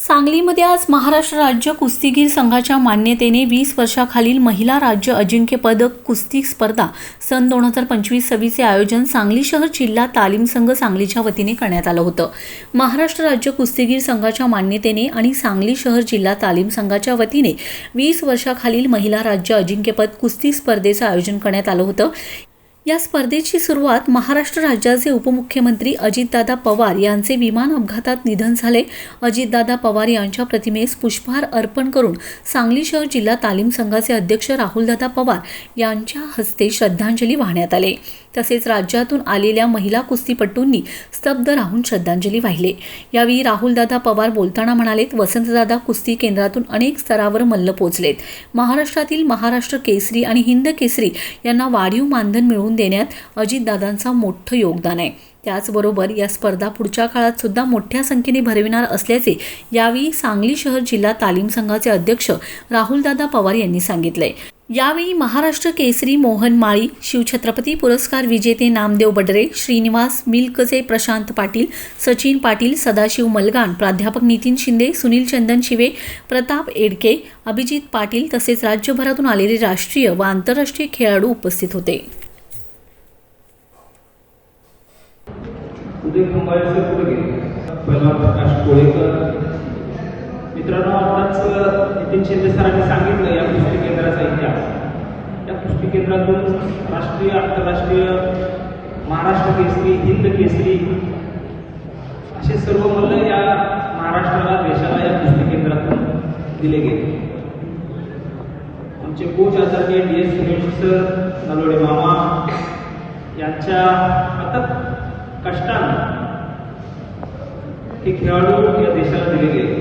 सांगलीमध्ये आज महाराष्ट्र राज्य कुस्तीगीर संघाच्या मान्यतेने वीस वर्षाखालील महिला राज्य अजिंक्यपद कुस्ती स्पर्धा सन दोन हजार पंचवीस सव्वीसचे आयोजन सांगली शहर जिल्हा तालीम संघ सांगलीच्या वतीने करण्यात आलं होतं. महाराष्ट्र राज्य कुस्तीगीर संघाच्या मान्यतेने आणि सांगली शहर जिल्हा तालीम संघाच्या वतीने वीस वर्षाखालील महिला राज्य अजिंक्यपद कुस्ती स्पर्धेचं आयोजन करण्यात आलं होतं. या स्पर्धेची सुरुवात महाराष्ट्र राज्याचे उपमुख्यमंत्री अजितदादा पवार यांचे विमान अपघातात निधन झाले. अजितदादा पवार यांच्या प्रतिमेस पुष्पहार अर्पण करून सांगली शहर जिल्हा तालीम संघाचे अध्यक्ष राहुलदादा पवार यांच्या हस्ते श्रद्धांजली वाहण्यात आले. तसेच राज्यातून आलेल्या महिला कुस्तीपटूंनी स्तब्ध राहून श्रद्धांजली वाहिले. यावेळी राहुलदादा पवार बोलताना म्हणालेत वसंतदादा कुस्ती केंद्रातून अनेक स्तरावर मल्ल पोचलेत. महाराष्ट्रातील महाराष्ट्र केसरी आणि हिंद केसरी यांना वाढीव मानधन मिळवून देण्यात अजितदादांचा मोठं योगदान आहे. त्याचबरोबर या स्पर्धा पुढच्या काळात सुद्धा मोठ्या संख्येने भरविणार असल्याचे यावेळी सांगली शहर जिल्हा तालीम संघाचे अध्यक्ष राहुलदादा पवार यांनी सांगितलंय. यावेळी महाराष्ट्र केसरी मोहन माळी शिवछत्रपती पुरस्कार विजेते नामदेव बडरे श्रीनिवास मिल्कचे प्रशांत पाटील सचिन पाटील सदाशिव मलगान प्राध्यापक नितीन शिंदे सुनील चंदन शिवे प्रताप एडके अभिजित पाटील तसेच राज्यभरातून आलेले राष्ट्रीय व आंतरराष्ट्रीय खेळाडू उपस्थित होते. उदय कुंभारेचं पुढे गेले? पहिला प्रकाश कोळेकर. मित्रांनो आताच नितीन शिंदे सरांनी सांगितलं या कुस्ती केंद्राचा इतिहास. या कुस्ती केंद्रातून राष्ट्रीय आंतरराष्ट्रीय महाराष्ट्र केसरी हिंद केसरी असे सर्व मल्ल या महाराष्ट्राला देशाला या कुस्ती केंद्रातून दिले गेले. आमचे coach Acharya D S Suresh sir Nalode मामा यांच्या अथक कष्टानं हे खेळाडू या देशाला दिले गेले.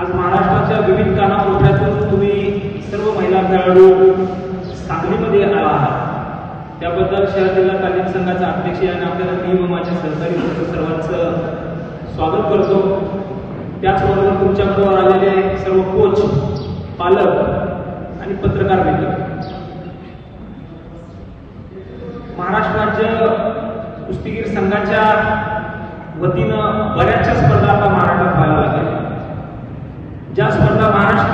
आज महाराष्ट्राच्या विविध कानाकोपऱ्यातून तुम्ही सर्व महिला खेळाडू सांगलीमध्ये आला आहात. त्याबद्दल शहर जिल्हा तालीम संघाचा अध्यक्ष आणि आपल्याला नियमाच्या सहकारी वर्ग सर्वांचं स्वागत करतो. त्याचबरोबर तुमच्याबरोबर आलेले सर्व कोच पालक आणि पत्रकार मित्र महाराष्ट्र राज्य कुस्तीगीर संघाच्या वतीनं बऱ्याचशा स्पर्धा आता महाराष्ट्रात व्हायला लागल्या ज्या स्पर्धा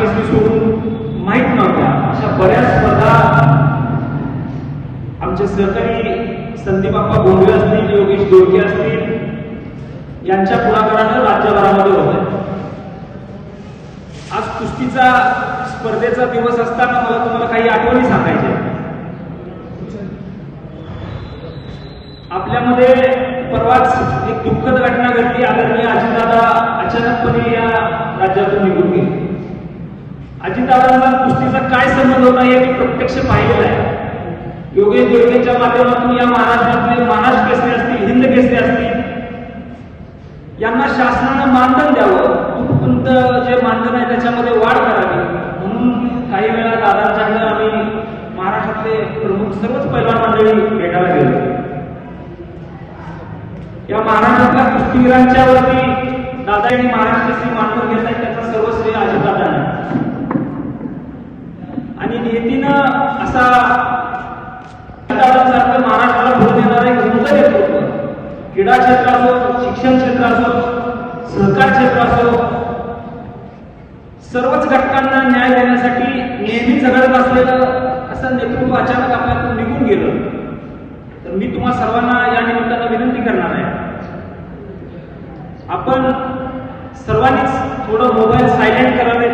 महाराष्ट्र केसरी सोडून माहीत नव्हत्या. अशा बऱ्याच स्पर्धा आमचे सहकारी संदीपाप्पा गोंधळे असतील योगेश दोडके असतील यांच्या पुढाकारानं राज्यभरामध्ये होत आहे आज कुस्तीचा स्पर्धेचा दिवस असताना मला तुम्हाला काही आठवणी सांगायच्या आपल्यामध्ये परवाच एक दुःखद घटना घडली. आदरणीय अजितदादा अचानकपणे या राज्यातून निघून गेले अजितदादांचा कुस्तीचा काय संबंध होता हे मी प्रत्यक्ष पाहिलेलं आहे. योगेश दुर्गेच्या माध्यमातून या महाराष्ट्रातले महाराज केसरी असतील हिंद केसरी असतील यांना शासनानं मानधन द्यावं. उत्पन्न जे मानधन आहे त्याच्यामध्ये वाढ करावी. म्हणून काही वेळा दादांच्याकडे आम्ही महाराष्ट्रातले प्रमुख सर्वच पैलवान मंडळी भेटायला गेलो. या महाराष्ट्रातल्या कुस्तीवीरांच्या वरती दादांनी महाराष्ट्र श्री मानधन घेतलाय त्याचा सर्वश्रेय अजितदादांना. आणि नियतीनं असा सारखं महाराष्ट्राला पुढे देणारा एक उंच नेतृत्व क्रीडा क्षेत्र असो शिक्षण क्षेत्र असो सहकार क्षेत्र असो सर्वच घटकांना न्याय देण्यासाठी नेहमी झगडत असलेलं असं नेतृत्व अचानक आपल्यातून निघून गेलं. तर मी तुम्हा सर्वांना या निमित्तानं विनंती करणार आहे. आपण सर्वांनीच थोडं मोबाईल सायलेंट करावे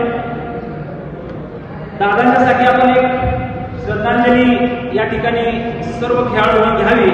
दादांच्यासाठी आपण एक श्रद्धांजली या ठिकाणी सर्व खेळाडूंनी घ्यावी.